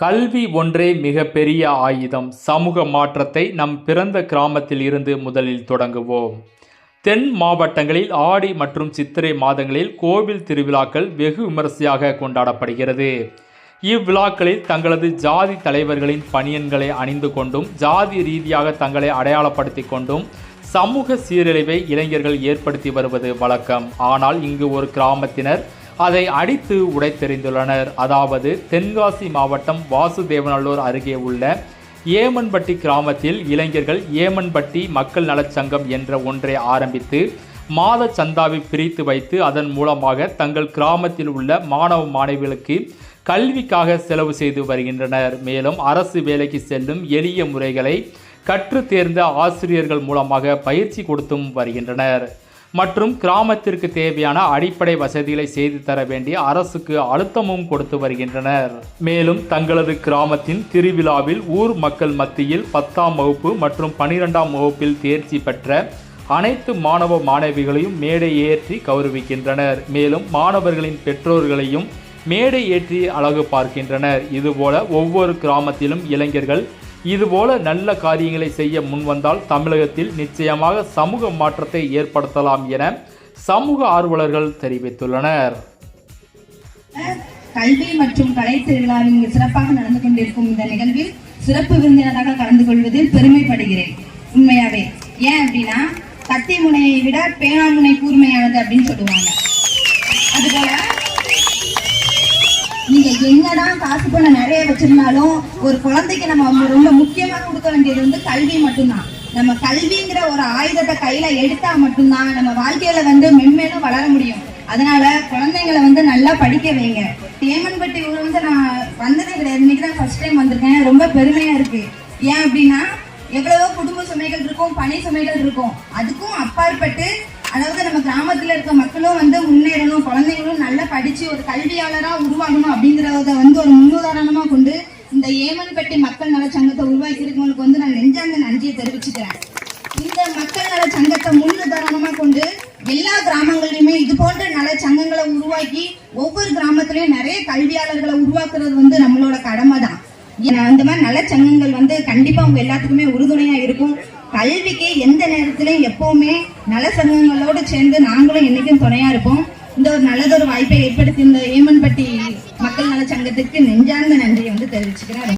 கல்வி ஒன்றே மிகப்பெரிய ஆயுதம். சமூக மாற்றத்தை நம் பிறந்த கிராமத்தில் இருந்து முதலில் தொடங்குவோம். தென் மாவட்டங்களில் ஆடி மற்றும் சித்திரை மாதங்களில் கோவில் திருவிழாக்கள் வெகு விமரிசையாக கொண்டாடப்படுகிறது. இவ்விழாக்களில் தங்களது ஜாதி தலைவர்களின் பணியன்களை அணிந்து கொண்டும் ஜாதி ரீதியாக தங்களை அடையாளப்படுத்தி கொண்டும் சமூக சீரழிவை இளைஞர்கள் ஏற்படுத்தி வருவது வழக்கம். ஆனால் இங்கு ஒரு கிராமத்தினர் அதை அடித்து உடைத்தெறிந்துள்ளனர். அதாவது தென்காசி மாவட்டம் வாசுதேவநல்லூர் அருகே உள்ள ஏமன்பட்டி கிராமத்தில் இளைஞர்கள் ஏமன்பட்டி மக்கள் நலச்சங்கம் என்ற ஒன்றை ஆரம்பித்து மாத சந்தாவை பிரித்து வைத்து அதன் மூலமாக தங்கள் கிராமத்தில் உள்ள மாணவ மாணவிகளுக்கு கல்விக்காக செலவு செய்து வருகின்றனர். மேலும் அரசு வேலைக்கு செல்லும் எளிய முறைகளை கற்று தேர்ந்த ஆசிரியர்கள் மூலமாக பயிற்சி கொடுத்தும் வருகின்றனர். மற்றும் கிராமத்திற்கு தேவையான அடிப்படை வசதிகளை செய்து தர வேண்டிய அரசுக்கு அழுத்தமும் கொடுத்து வருகின்றனர். மேலும் தங்களது கிராமத்தின் திருவிழாவில் ஊர் மக்கள் மத்தியில் பத்தாம் வகுப்பு மற்றும் பனிரெண்டாம் வகுப்பில் தேர்ச்சி பெற்ற அனைத்து மாணவ மாணவிகளையும் மேடை ஏற்றி கௌரவிக்கின்றனர். மேலும் மாணவர்களின் பெற்றோர்களையும் மேடை ஏற்றி அழகு பார்க்கின்றனர். இதுபோல ஒவ்வொரு கிராமத்திலும் இளைஞர்கள் இதுபோல நல்ல காரியங்களை செய்ய முன்வந்தால் தமிழகத்தில் நிச்சயமாக சமூக மாற்றத்தை ஏற்படுத்தலாம் என சமூக ஆர்வலர்கள் தெரிவித்துள்ளனர். கல்வி மற்றும் கலை திருவிழாவில் சிறப்பாக நடந்து கொண்டிருக்கும் இந்த நிகழ்வில் சிறப்பு விருந்தினராக கலந்து கொள்வதில் பெருமைப்படுகிறேன். உண்மையாவே ஏன் அப்படின்னா கத்தி முனையை விட பேனா முனை கூர்மையானது அப்படின்னு சொல்லுவாங்க. அதுபோல என்னதான் காசு பணம் நிறைய வச்சிருந்தாலும் ஒரு குழந்தைக்கு நம்ம ரொம்ப முக்கியமா கொடுக்க வேண்டியது வந்து கல்வி மட்டும்தான். நம்ம கல்விங்கிற ஒரு ஆயுதத்தை கையில எடுத்தா மட்டும்தான் நம்ம வாழ்க்கையில வந்து மென்மேலும் வளர முடியும். அதனால குழந்தைங்களை வந்து நல்லா படிக்க வைங்க. தேமன்பட்டி ஊர் வந்து நான் வந்ததே கிடையாது. இன்னைக்கு தான் ஃபர்ஸ்ட் டைம் வந்திருக்கேன். ரொம்ப பெருமையா இருக்கு. ஏன் அப்படின்னா எவ்வளவோ குடும்ப சுமைகள் இருக்கும் பணி சுமைகள் இருக்கும். அதுக்கும் அப்பாற்பட்டு அதாவது நம்ம கிராமத்துல இருக்க மக்களும் வந்து முன்னேறணும் குழந்தைங்களும் நல்லா படிச்சு ஒரு கல்வியாளரா உருவாகணும் அப்படிங்கறத வந்து ஒரு முன்னுதாரணமா கொண்டு இந்த ஏமன்பட்டி மக்கள் நல சங்கத்தை உருவாக்கியிருக்கவங்களுக்கு வந்து நான் நெஞ்சார்ந்த நன்றியை தெரிவிச்சுக்கிறேன். இந்த மக்கள் நல சங்கத்தை முன்னுதாரணமா கொண்டு எல்லா கிராமங்களிலுமே இது போன்ற நல சங்கங்களை உருவாக்கி ஒவ்வொரு கிராமத்திலயும் நிறைய கல்வியாளர்களை உருவாக்குறது வந்து நம்மளோட கடமை தான் ஏன்னா, மாதிரி நல சங்கங்கள் வந்து கண்டிப்பா உங்க எல்லாத்துக்குமே உறுதுணையா இருக்கும். கல்விக்கு எந்த நேரத்திலையும் எப்பவுமே நல சங்கங்களோடு சேர்ந்து நாங்களும் என்னைக்கும் துணையா இருப்போம். இந்த ஒரு நல்லதொரு வாய்ப்பை ஏற்படுத்தி இந்த ஏமன்பட்டி மக்கள் நல சங்கத்திற்கு நெஞ்சார்ந்த நன்றியை வந்து தெரிவிச்சுக்கிறேன்.